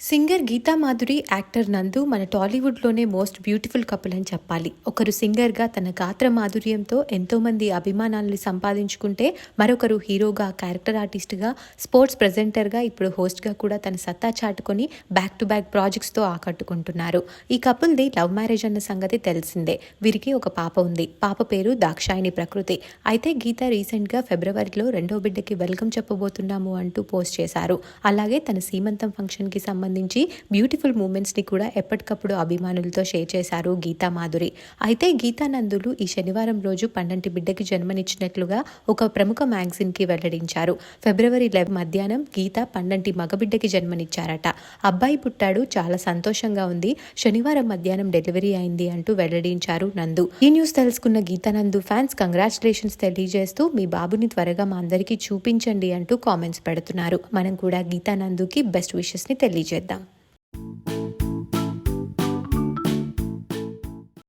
Singer Gita Madhuri actor నందు మన టాలీవుడ్లోనే most beautiful couple అని చెప్పాలి. ఒకరు సింగర్గా తన గాత్ర మాధుర్యంతో ఎంతోమంది అభిమానాలను సంపాదించుకుంటే మరొకరు హీరోగా క్యారెక్టర్ ఆర్టిస్ట్గా స్పోర్ట్స్ ప్రజెంటర్గా ఇప్పుడు హోస్ట్గా కూడా తన సత్తా చాటుకొని బ్యాక్ టు బ్యాక్ ప్రాజెక్ట్స్తో ఆకట్టుకుంటున్నారు. ఈ కపుల్ది లవ్ మ్యారేజ్ అన్న సంగతి తెలిసిందే. వీరికి ఒక పాప ఉంది. పాప పేరు దాక్షాయిని ప్రకృతి. అయితే గీత రీసెంట్గా ఫిబ్రవరిలో రెండో బిడ్డకి వెల్కమ్ చెప్పబోతున్నాము అంటూ పోస్ట్ చేశారు. అలాగే తన సీమంతం ఫంక్షన్కి సంబంధించి బ్యూటిఫుల్ మూమెంట్స్ని కూడా ఎప్పటికప్పుడు అభిమానులతో షేర్ చేశారు గీతా మాధురి. అయితే గీతానందులు ఈ శనివారం రోజు పండంటి బిడ్డకి జన్మనిచ్చినట్లుగా ఒక ప్రముఖ మ్యాగజిన్కి వెల్లడించారు. ఫిబ్రవరి లెవ్ మధ్యాహ్నం గీత పండంటి మగబిడ్డకి జన్మనిచ్చారట. అబ్బాయి పుట్టాడు చాలా సంతోషంగా ఉంది శనివారం మధ్యాహ్నం డెలివరీ అయింది అంటూ వెల్లడించారు నందు. ఈ న్యూస్ తెలుసుకున్న గీతానందు ఫ్యాన్స్ కంగ్రాచులేషన్స్ తెలియజేస్తూ మీ బాబుని త్వరగా మా అందరికీ చూపించండి అంటూ కామెంట్స్ పెడుతున్నారు. మనం కూడా గీతానందుకి బెస్ట్ విషెస్ని తెలియజేద్దాం